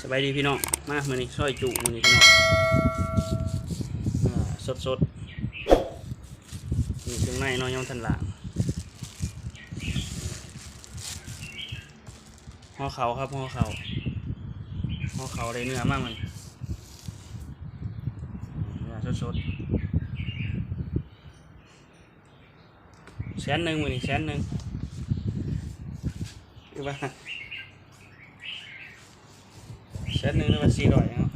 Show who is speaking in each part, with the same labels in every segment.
Speaker 1: สบายดีพี่น้อง มามือนี้ซอยจุมือนี้พี่น้องสดสดๆมีเครื่องในน้อยยองทันหลางห่อเขาครับห่อเขาห่อเขาได้เนื้อมากมันเนื้อสดสดแสนหนึ่งมือนี้แสนหนึ่งคือว่า เซตหนึ่งนี่มันสี่ร้อยเนาะ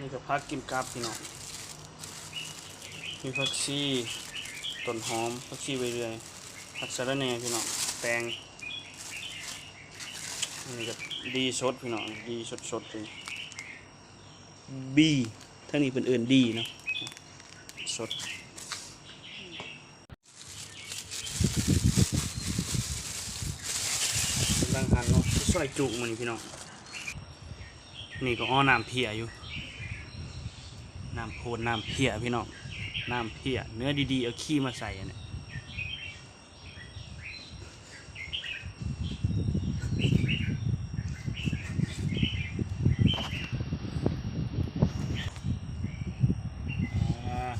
Speaker 1: นี่ก็พักกินกับพี่น้องมีผักชีต้นหอมผักชีใบเรื่อยผักสะระแหน่พี่น้องแตงอันนี่ก็ดีสดพี่น้องดีสดสดๆเลยบีทั้งนี้เป็นเอื่นดีเนาะสด กำลังหันเนาะ ซอยจุมันนี่พี่น้อง นี่ก็อ้อน้ำเพียอยู่ น้ำโพดน้ำเพียพี่น้อง น้ำเพียเนื้อดีๆเอาขี้มาใส่เนี่ยอ่า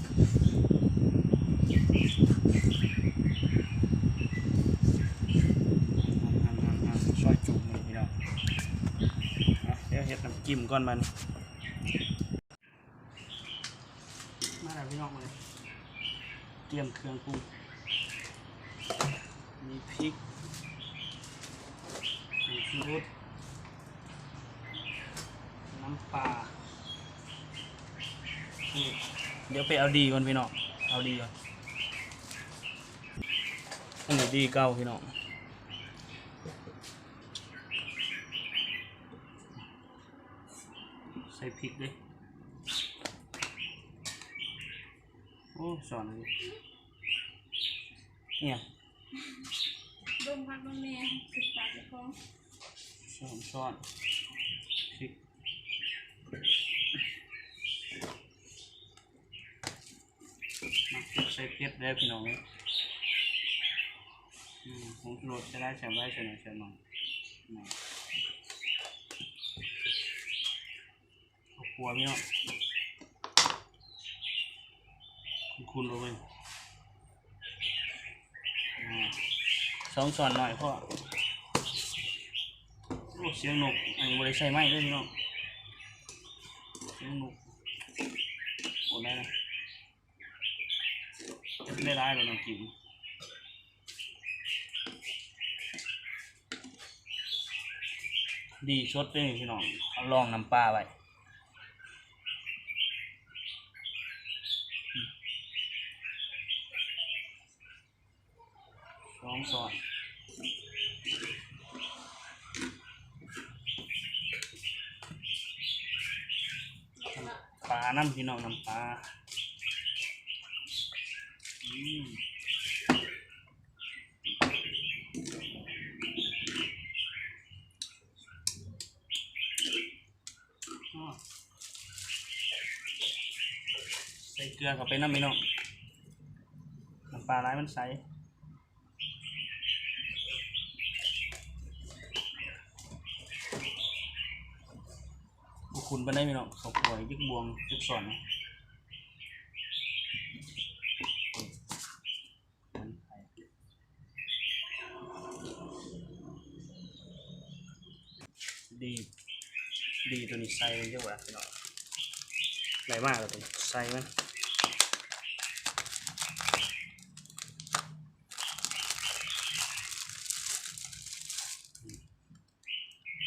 Speaker 1: หั่นๆๆๆซอยจุมันพี่น้องอะเดี๋ยวเฮ็ดน้ำ จิ้มก่อนมัน มาแล้วพี่น้องเลยเตรียมเครื่องปรุง มีพริก มีชูรสน้ำปลาเดี๋ยวไปเอาดีก่อนพี่น้อง เอาดีก่อน อันนี้ดีเก้าพี่น้อง ส่พริกด้วยโอ้สอนเลยเนี่ย
Speaker 2: ดมพักมันแม่สิบบาทเลยของ
Speaker 1: สอนช้อนพริกมาใส่เพชรได้พี่น้องเลยอืมผงชูรสจะได้ใส่ไว้ใส่หน่อยใส่หน่อยนี่ หัวพี่น้องคุณเลยอ่าสองช้อนหน่อยพ่อโอ้เสียงนกอันนี้บริใส่ไม้ด้วยพี่น้องเสียงนกโอ้ได้นะได้ร้ายเลยน้องกินดีชดด้วยพี่น้องลองน้ำปลาไว้ สอนปลาน้ำพี่น้องน้ำปลาอืมใส่เกลือเข้าไปน้ำพี่น้องน้ำปลาร้ายมันใสบุ คุณไปได้พี่น้องเขาป่วยยึกบวงยึกสอนนะมันไปดี ดีตัวนี้ใส่มันเยอะกว่าพี่น้องไหลมากเลยตัวนี้ใส่มัน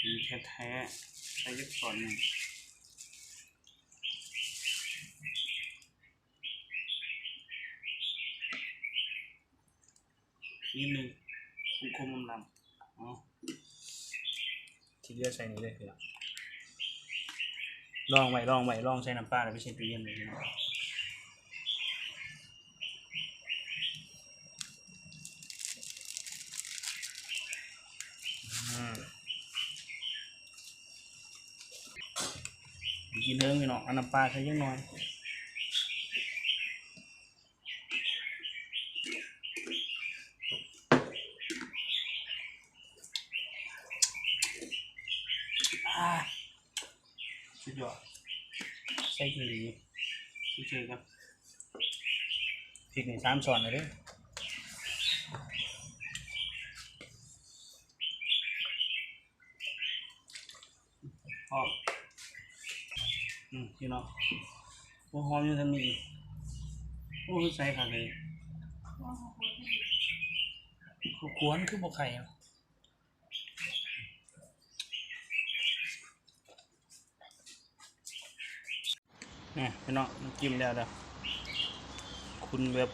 Speaker 1: ดีแท้ๆใส่ยึกสอนหนึ่ง นิดนึงคุมคุมลำอ๋อที่เลือใส่นี่เลยคือลองไว้ลองไว้ลองใส่น้ำปลาแล้วไปใส่ตู้เย็นเลยนะกินเทิงพี่น้องเอาน้ำปลาใส่ยังน้อย น ยอด ใส่กี่หลีเฉยๆครับพริกนี่สามช้อนเลยเด้อพออืมพี่น้องโอ้หอมอยู่ทางนี้อีกโอ้ยใส่ผักเลย
Speaker 2: ว่าเขาคนที่
Speaker 1: คือควนคือบ่ไข่อะ นี่พี่น้องมันจิ้แล้วเด้อคุณแบบ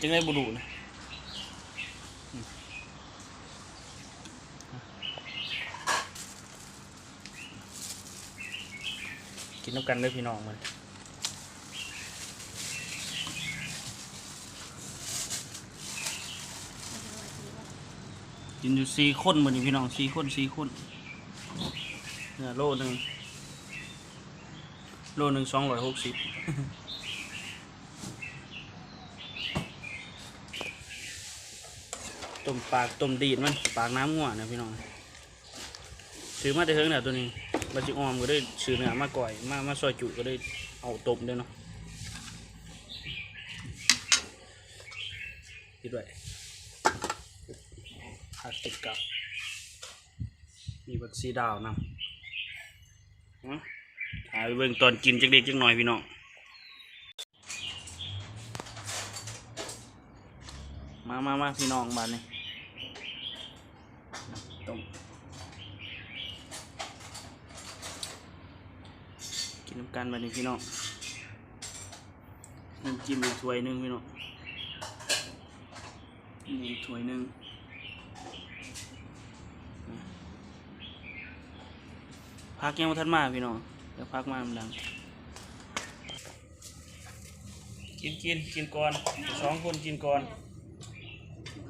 Speaker 1: จังได้บ่รู้นะกินน้ำกันด้อพี่น้องมันกินอยู่สี่คนเหมือนี้พี่น้องสี่คนสี่คนเนี่ยโลหนึ่ง โลหนึ่งสองร้อยหกสิบต้มปากต้มดีดมันปากน้ำง่วนะพี่น้องซื้อมาแต่เฮิงเนี่ยตัวนี้บัจิออมก็ได้ซื้อเนื้อมาก่อยมามาซอยจุก็ได้เอาต้มด้วยเนาะคิดไว้ผักติดกับมีบักซีดาวนำเนาะถ่ายเบิ่งตอนกินจักเด็กจักหน่อยพี่น้องมามามาพี่น้องมาเนี่ยต้มกินน้ำกันมาเนี่ยพี่น้องน้ำจิ้มอีกถ้วยหนึงพี่น้องนี่อีกถ้วยหนึงพักยังไม่ทันมาพี่น้องเดี๋ยวพักมามันดัง กินกินกินก่อนสองคนกินก่อน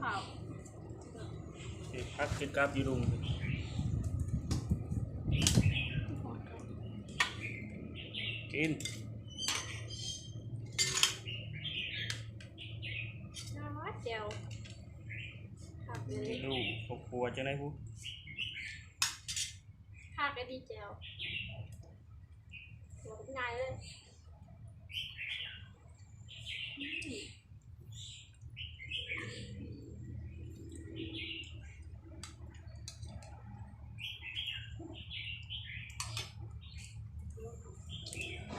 Speaker 2: ข่าว
Speaker 1: เดี๋ยวพักกินกราบอยู่ดุงกิน
Speaker 2: น้ำมัดเจลผักเลย
Speaker 1: ดูปกปัวจังไดผู้
Speaker 2: ผักก็ดีเจลหัว เป็นไงเลย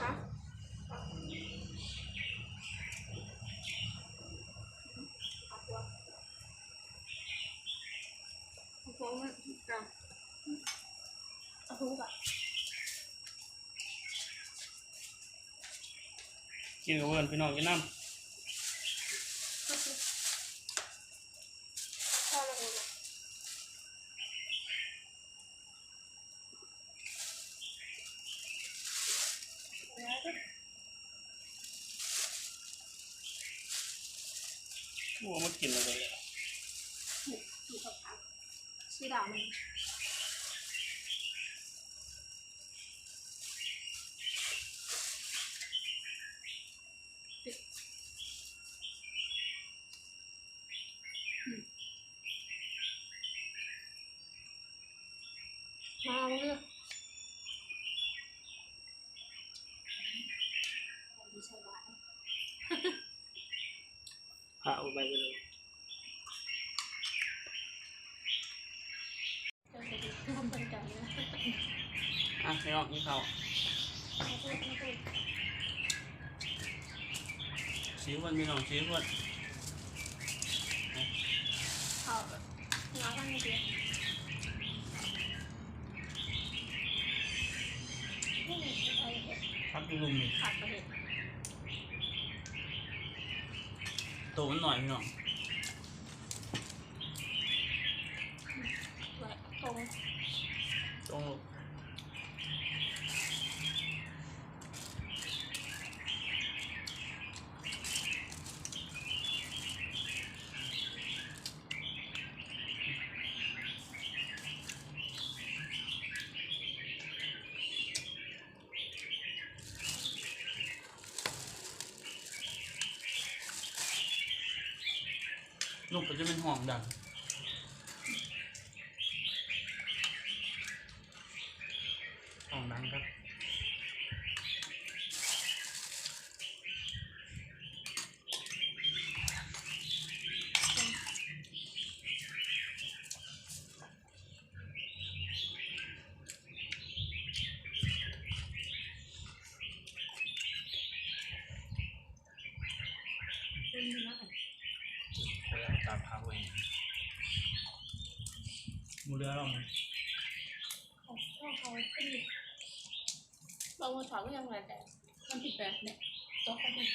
Speaker 2: ฮะเอาหัวเอาหัวมันกับเอาหัวกับ
Speaker 1: กินกับเพื่อนพี่น้องกินน้
Speaker 2: พ่าเองอะำ
Speaker 1: ผู้มากินอะไรอะ
Speaker 2: สีขาวๆสีดำมันมาเลยดีสบาย
Speaker 1: พาเอาไปไปเลย
Speaker 2: จะไปดูทำเป็นกันนะ
Speaker 1: อะพี่น้องนี่เขาวชี้วันพี่น้องชี้วัน
Speaker 2: เอาน้ำกันเดียวนี่ไอ้เห็ด
Speaker 1: พักอยู่ลุมนี่
Speaker 2: ผัดกระเห็ด
Speaker 1: โตมันหน่อยพี่น้อง
Speaker 2: ไว้ตรง
Speaker 1: ตรงลูก ลูกก็จะเป็นห่วงดังห่วงดังครับ
Speaker 2: คุณชนะ
Speaker 1: พยายามตามพาเองมูเรือลอง
Speaker 2: ของพ่อเขาขึ้นบางวันเสาร์ก็ยังไงแต่มันผิดแบบเนี่ยโต๊ะเขาเป็น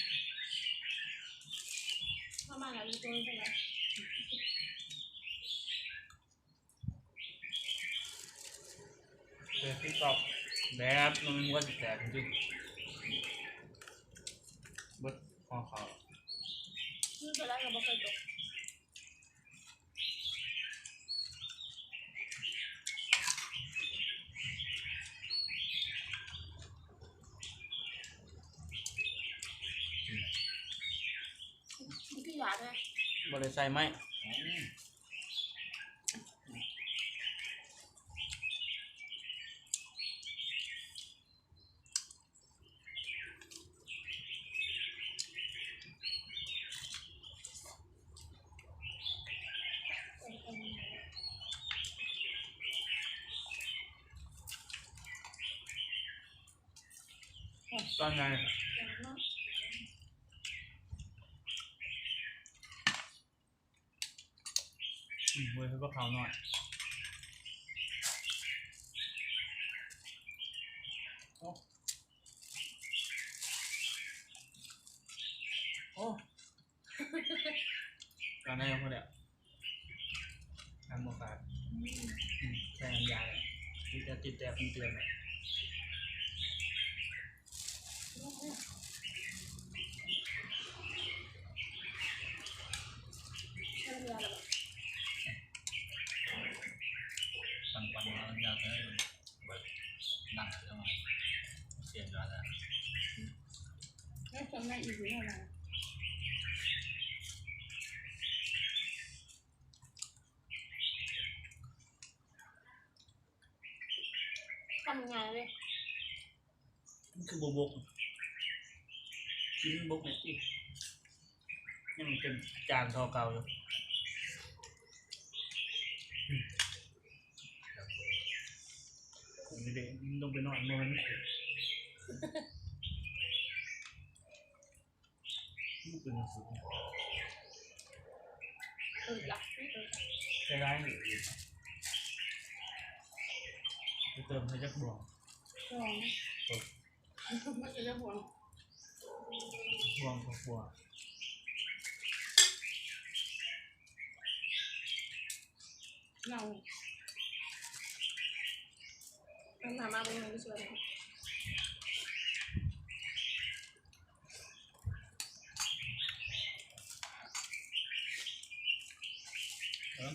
Speaker 2: ถ้ามาแล้วจะโดนไปแล้ว
Speaker 1: เรือที่ตอบแบบมันว่าจะแตกจริงบดคอเขา
Speaker 2: นี่ไปแล้วเราไม่เคยตกนี่พี่หยาด้วย
Speaker 3: บริใส่ไหม
Speaker 1: ตอนไงอืม เว้ยก็เขาหน่อยโอ้โอ้ตอนนั้นยังพอเดียวทำโมกาดอืมใช้น้ำยายที่จะติดแต่เป็นเตือนเลย
Speaker 4: บางวันเราอยากให้แบบหนังเข้ามาเสียงร้อนแล้ว
Speaker 2: ไม่จำได้อีกหรืออะไรทำงานเลย
Speaker 1: มันคือบกบกกิ นบกเนี่ยที่ยังเป็นจานทอเก่าอยู่อืมผมไม่ได้มัน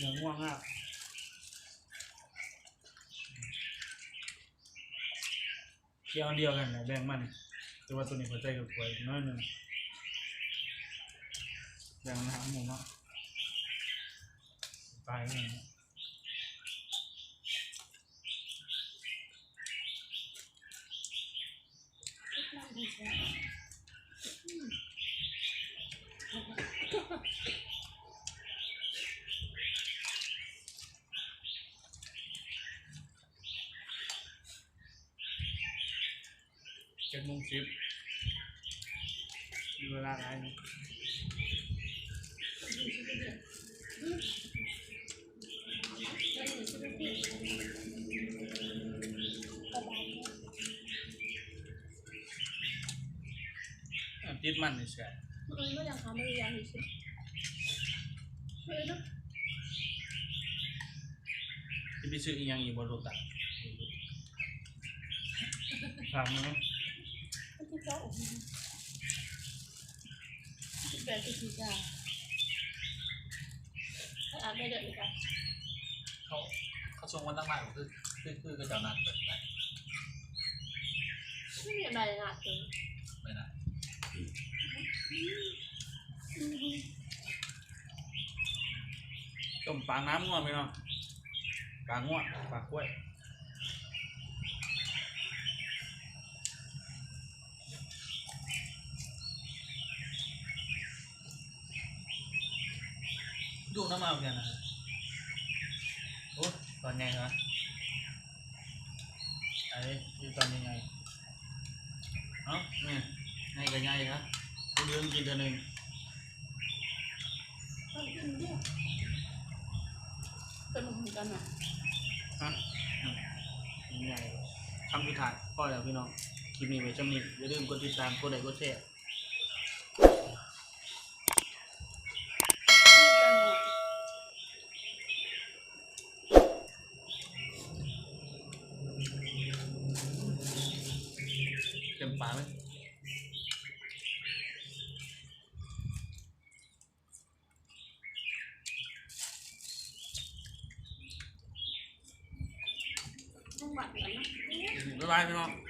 Speaker 1: อ
Speaker 2: ย่า
Speaker 1: ง
Speaker 2: ง่วง
Speaker 1: มากเกี่ยวเดียวกันนะแบ่งมันแต่ว่าตัวนี้หัวใจกับหัวอีกน้อยหนึ่งแบ่งนะครับหมูเนาะตายเลย เจ็ดโมงสิบมีเวลาอะไรนี่อะติดมันนี่ใช่
Speaker 2: เออไม่อยากทำไม่อยากเฉยเออนะ
Speaker 1: จะไปซื้ออีกอยังอีกบนรถตัดถามนะ
Speaker 2: ที่เจ้าโอ้โหแบบที่จ้าอ่าบได้เดือดเลยจ้ะ
Speaker 4: เขาเขาชงวันตั้งมากคือคือคือก็จะนัดเปิดไป
Speaker 5: ไม่มีอะไรหนักเลย
Speaker 4: ไม่ได้
Speaker 1: ต้มปลาน้ำง่วงพี่น้องปลาง่วงปลากล้วย
Speaker 4: ดูน้ำมันเหมือนกันนะโอ้ตอนไงเหรอไอ้ดูตอนยังไงเอ้าเนี่ยไงกับไงครับกูเลี้ยงกินตัวหนึ่ง
Speaker 5: ต้องกินเยอะเป็นเหมือนกันไหม
Speaker 1: ฮะยังไงคำสุดท้ายพ่อแล้วพี่น้องคลิปนี้ไว้ช่ำนี้อย่าลืมกดติดตามกดไลค์กดแชร์
Speaker 5: กันหน่อย
Speaker 1: เต็มปากเลย
Speaker 5: ต้องบั